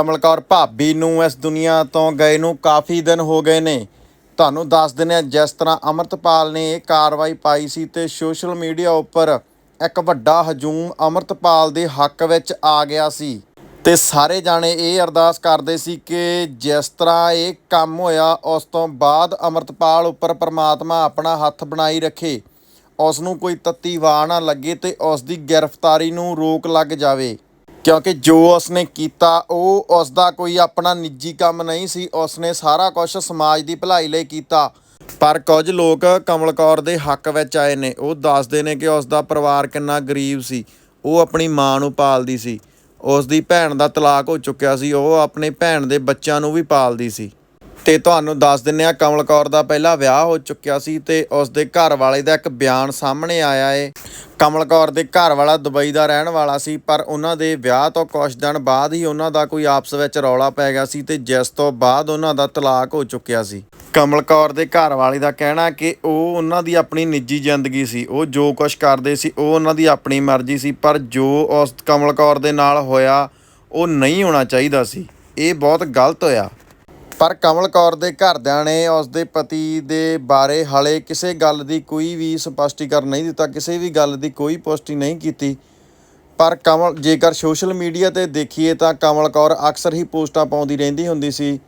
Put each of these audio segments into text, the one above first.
ਕਮਲਕੌਰ ਭਾਬੀ ਨੂੰ ਇਸ ਦੁਨੀਆ ਤੋਂ ਗਏ ਨੂੰ ਕਾਫੀ ਦਿਨ ਹੋ ਗਏ ਨੇ। ਤੁਹਾਨੂੰ ਦੱਸ ਦਿੰਦੇ ਹਾਂ, ਜਿਸ ਤਰ੍ਹਾਂ ਅਮਰਤਪਾਲ ਨੇ ਇਹ ਕਾਰਵਾਈ ਪਾਈ ਸੀ ਤੇ ਸੋਸ਼ਲ ਮੀਡੀਆ ਉੱਪਰ ਇੱਕ ਵੱਡਾ ਹਜੂਮ ਅਮਰਤਪਾਲ ਦੇ ਹੱਕ ਵਿੱਚ ਆ ਗਿਆ ਸੀ। ਤੇ ਸਾਰੇ ਜਾਣੇ ਇਹ ਅਰਦਾਸ ਕਰਦੇ ਸੀ ਕਿ ਜਿਸ ਤਰ੍ਹਾਂ ਇਹ ਕੰਮ ਹੋਇਆ, ਉਸ ਤੋਂ ਬਾਅਦ ਅਮਰਤਪਾਲ ਉੱਪਰ ਪ੍ਰਮਾਤਮਾ ਆਪਣਾ ਹੱਥ ਬਣਾਈ ਰੱਖੇ। ਉਸ ਨੂੰ ਕੋਈ ਤੱਤੀ ਵਾਹ ਨਾ ਲੱਗੇ ਤੇ ਉਸ ਦੀ ਗ੍ਰਿਫਤਾਰੀ ਨੂੰ ਰੋਕ ਲੱਗ ਜਾਵੇ। ਕਿਉਂਕਿ ਜੋ ਉਸਨੇ ਕੀਤਾ, ਉਹ ਉਸਦਾ ਕੋਈ ਆਪਣਾ ਨਿੱਜੀ ਕੰਮ ਨਹੀਂ ਸੀ। ਉਸਨੇ ਸਾਰਾ ਕੁਝ ਸਮਾਜ ਦੀ ਭਲਾਈ ਲਈ ਕੀਤਾ। ਪਰ ਕੁਝ ਲੋਕ ਕਮਲ ਕੌਰ ਦੇ ਹੱਕ ਵਿੱਚ ਆਏ ਨੇ। ਉਹ ਦੱਸਦੇ ਨੇ ਕਿ ਉਸਦਾ ਪਰਿਵਾਰ ਕਿੰਨਾ ਗਰੀਬ ਸੀ। ਉਹ ਆਪਣੀ ਮਾਂ ਨੂੰ ਪਾਲਦੀ ਸੀ। ਉਸ ਦੀ ਭੈਣ ਦਾ ਤਲਾਕ ਹੋ ਚੁੱਕਿਆ ਸੀ। ਉਹ ਆਪਣੇ ਭੈਣ ਦੇ ਬੱਚਿਆਂ ਨੂੰ ਵੀ ਪਾਲਦੀ ਸੀ। ਤੇ ਤੁਹਾਨੂੰ ਦੱਸ ਦਿੰਨੇ ਆ ਕਮਲ ਕੌਰ ਦਾ ਪਹਿਲਾ ਵਿਆਹ ਹੋ ਚੁੱਕਿਆ ਸੀ ਤੇ ਉਸ ਦੇ ਘਰ ਵਾਲੇ ਦਾ ਇੱਕ ਬਿਆਨ ਸਾਹਮਣੇ ਆਇਆ ਏ। ਕਮਲ ਕੌਰ ਦੇ ਘਰ ਵਾਲਾ ਦੁਬਈ ਦਾ ਰਹਿਣ ਵਾਲਾ ਸੀ, ਪਰ ਉਹਨਾਂ ਦੇ ਵਿਆਹ ਤੋਂ ਕੁਝ ਦਿਨ ਬਾਅਦ ਹੀ ਉਹਨਾਂ ਦਾ ਕੋਈ ਆਪਸ ਵਿੱਚ ਰੌਲਾ ਪੈ ਗਿਆ ਸੀ ਤੇ ਜਿਸ ਤੋਂ ਬਾਅਦ ਉਹਨਾਂ ਦਾ ਤਲਾਕ ਹੋ ਚੁੱਕਿਆ ਸੀ। ਕਮਲ ਕੌਰ ਦੇ ਘਰ ਵਾਲੀ ਦਾ ਕਹਿਣਾ ਕਿ ਉਹ ਉਹਨਾਂ ਦੀ ਆਪਣੀ ਨਿੱਜੀ ਜ਼ਿੰਦਗੀ ਸੀ। ਉਹ ਜੋ ਕੁਝ ਕਰਦੇ ਸੀ, ਉਹ ਉਹਨਾਂ ਦੀ ਆਪਣੀ ਮਰਜ਼ੀ ਸੀ, ਪਰ ਜੋ ਉਸ ਕਮਲ ਕੌਰ ਦੇ ਨਾਲ ਹੋਇਆ, ਉਹ ਨਹੀਂ ਹੋਣਾ ਚਾਹੀਦਾ ਸੀ। ਇਹ ਬਹੁਤ ਗਲਤ ਹੋਇਆ। ਪਰ ਕਮਲ ਕੌਰ ਦੇ ਘਰਦਿਆਂ ਨੇ ਉਸ ਦੇ ਪਤੀ ਦੇ ਬਾਰੇ ਹਾਲੇ ਕਿਸੇ ਗੱਲ ਦੀ ਕੋਈ ਵੀ ਸਪਸ਼ਟੀਕਰਨ ਨਹੀਂ ਦਿੱਤਾ, ਕਿਸੇ ਵੀ ਗੱਲ ਦੀ ਕੋਈ ਪੁਸ਼ਟੀ ਨਹੀਂ ਕੀਤੀ। ਪਰ ਕਮਲ, ਜੇਕਰ ਸੋਸ਼ਲ ਮੀਡੀਆ ਤੇ ਦੇਖੀਏ ਤਾਂ ਕਮਲ ਕੌਰ ਅਕਸਰ ਹੀ ਪੋਸਟਾਂ ਪਾਉਂਦੀ ਰਹਿੰਦੀ ਹੁੰਦੀ ਸੀ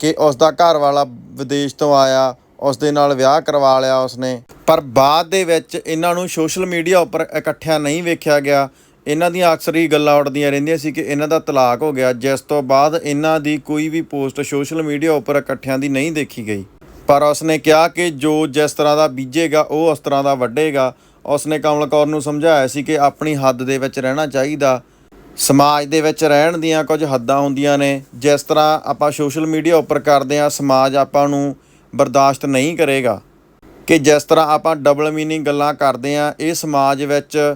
ਕਿ ਉਸ ਦਾ ਘਰ ਵਾਲਾ ਵਿਦੇਸ਼ ਤੋਂ ਆਇਆ ਉਸ ਦੇ ਨਾਲ ਵਿਆਹ ਕਰਵਾ ਲਿਆ ਉਸਨੇ। ਪਰ ਬਾਅਦ ਦੇ ਵਿੱਚ ਇਹਨਾਂ ਨੂੰ ਸੋਸ਼ਲ ਮੀਡੀਆ ਉੱਪਰ ਇਕੱਠਿਆਂ ਨਹੀਂ ਵੇਖਿਆ ਗਿਆ। ਇਹਨਾਂ ਦੀਆਂ ਅਕਸਰ ਹੀ ਗੱਲਾਂ ਉੱਡਦੀਆਂ ਰਹਿੰਦੀਆਂ ਸੀ ਕਿ ਇਹਨਾਂ ਦਾ ਤਲਾਕ ਹੋ ਗਿਆ, ਜਿਸ ਤੋਂ ਬਾਅਦ ਇਹਨਾਂ ਦੀ ਕੋਈ ਵੀ ਪੋਸਟ ਸੋਸ਼ਲ ਮੀਡੀਆ ਉੱਪਰ ਇਕੱਠਿਆਂ ਦੀ ਨਹੀਂ ਦੇਖੀ ਗਈ। ਪਰ ਉਸਨੇ ਕਿਹਾ ਕਿ ਜੋ ਜਿਸ ਤਰ੍ਹਾਂ ਦਾ ਬੀਜੇਗਾ, ਉਹ ਉਸ ਤਰ੍ਹਾਂ ਦਾ ਵੱਢੇਗਾ ਉਸਨੇ ਕਮਲ ਕੌਰ ਨੂੰ ਸਮਝਾਇਆ ਸੀ ਕਿ ਆਪਣੀ ਹੱਦ ਦੇ ਵਿੱਚ ਰਹਿਣਾ ਚਾਹੀਦਾ। ਸਮਾਜ ਦੇ ਵਿੱਚ ਰਹਿਣ ਦੀਆਂ ਕੁਝ ਹੱਦਾਂ ਹੁੰਦੀਆਂ ਨੇ। ਜਿਸ ਤਰ੍ਹਾਂ ਆਪਾਂ ਸੋਸ਼ਲ ਮੀਡੀਆ ਉੱਪਰ ਕਰਦੇ ਆ ਸਮਾਜ ਆਪਾਂ ਨੂੰ ਬਰਦਾਸ਼ਤ ਨਹੀਂ ਕਰੇਗਾ। ਕਿ ਜਿਸ ਤਰ੍ਹਾਂ ਆਪਾਂ ਡਬਲ ਮੀਨਿੰਗ ਗੱਲਾਂ ਕਰਦੇ ਆ ਇਹ ਸਮਾਜ ਵਿੱਚ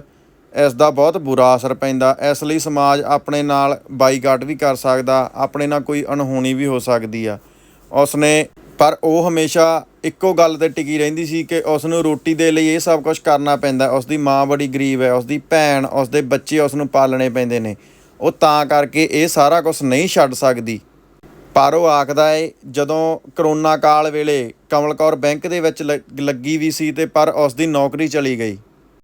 ਇਸ ਦਾ ਬਹੁਤ ਬੁਰਾ ਅਸਰ ਪੈਂਦਾ। ਇਸ ਲਈ ਸਮਾਜ ਆਪਣੇ ਨਾਲ ਬਾਈਕਾਟ ਵੀ ਕਰ ਸਕਦਾ, ਆਪਣੇ ਨਾਲ ਕੋਈ ਅਣਹੋਣੀ ਵੀ ਹੋ ਸਕਦੀ ਆ। ਉਸਨੇ, ਪਰ ਉਹ ਹਮੇਸ਼ਾ ਇੱਕੋ ਗੱਲ ਤੇ ਟਿਕੀ ਰਹਿੰਦੀ ਸੀ ਕਿ ਉਸ ਨੂੰ ਰੋਟੀ ਦੇ ਲਈ ਇਹ ਸਭ ਕੁਝ ਕਰਨਾ ਪੈਂਦਾ। ਉਸ ਦੀ ਮਾਂ ਬੜੀ ਗਰੀਬ ਹੈ ਉਸ ਦੀ ਭੈਣ ਉਸ ਦੇ ਬੱਚੇ ਉਸ ਨੂੰ ਪਾਲਣੇ ਪੈਂਦੇ ਨੇ। ਉਹ ਤਾਂ ਕਰਕੇ ਇਹ ਸਾਰਾ ਕੁਝ ਨਹੀਂ ਛੱਡ ਸਕਦੀ। ਪਰ ਉਹ ਆਖਦਾ ਏ, ਜਦੋਂ ਕਰੋਨਾ ਕਾਲ ਵੇਲੇ ਕਮਲ ਕੌਰ ਬੈਂਕ ਦੇ ਵਿੱਚ ਲ- ਲੱਗੀ ਵੀ ਸੀ ਤੇ ਪਰ ਉਸ ਦੀ ਨੌਕਰੀ ਚਲੀ ਗਈ।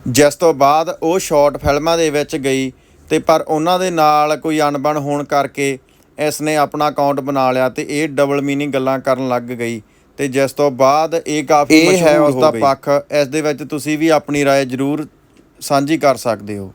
ਜਿਸ ਤੋਂ ਬਾਅਦ ਉਹ ਸ਼ਾਰਟ ਫਿਲਮਾਂ ਦੇ ਵਿੱਚ ਗਈ ਤੇ ਪਰ ਉਹਨਾਂ ਦੇ ਨਾਲ ਕੋਈ ਅਣਬਣ ਹੋਣ ਕਰਕੇ ਇਸ ਨੇ ਆਪਣਾ ਅਕਾਊਂਟ ਬਣਾ ਲਿਆ ਤੇ ਇਹ ਡਬਲ ਮੀਨਿੰਗ ਗੱਲਾਂ ਕਰਨ ਲੱਗ ਗਈ ਤੇ ਜਿਸ ਤੋਂ ਬਾਅਦ ਇਹ ਕਾਫੀ ਇਹ ਹੈ ਮਸ਼ਹੂਰ ਉਸ ਹੋ ਦਾ ਗਈ ਪੱਖ। ਇਸ ਦੇ ਵਿੱਚ ਤੁਸੀਂ ਵੀ ਆਪਣੀ رائے ਜ਼ਰੂਰ ਸਾਂਝੀ ਕਰ ਸਕਦੇ ਹੋ